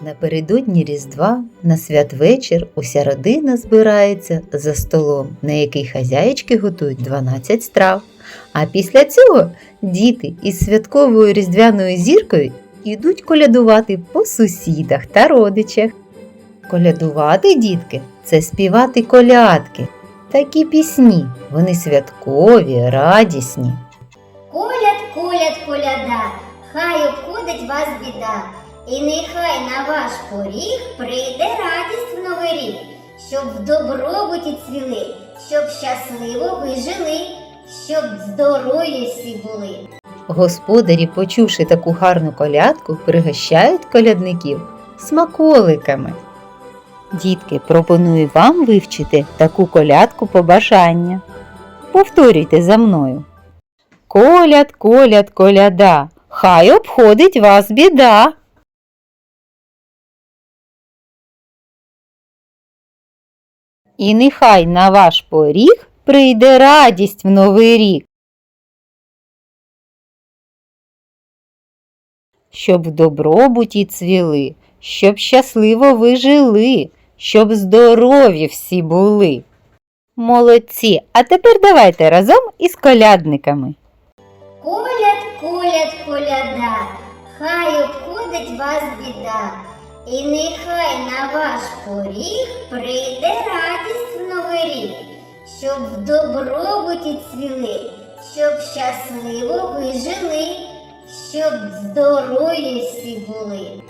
Напередодні Різдва на святвечір уся родина збирається за столом, на який хазяїчки готують 12 страв. А після цього діти із святковою різдвяною зіркою йдуть колядувати по сусідах та родичах. Колядувати, дітки, це співати колядки. Такі пісні, вони святкові, радісні. Коляд, коляд, коляда, хай обходить вас біда, і нехай на ваш поріг прийде радість в новий рік, щоб в добробуті цвіли, щоб щасливо ви жили, щоб здорові всі були. Господарі, почувши таку гарну колядку, пригощають колядників смаколиками. Дітки, пропоную вам вивчити таку колядку побажання. Повторюйте за мною. Коляд, коляд, коляда, хай обходить вас біда. І нехай на ваш поріг прийде радість в новий рік. щоб в добробуті цвіли, щоб щасливо ви жили, щоб здорові всі були. Молодці, а тепер давайте разом із колядниками. Коляд, коляд, коляда, хай обходить вас біда, і нехай на ваш поріг прийде радість в новий рік, щоб в добробуті цвіли, щоб щасливо ви жили, щоб здорові всі були.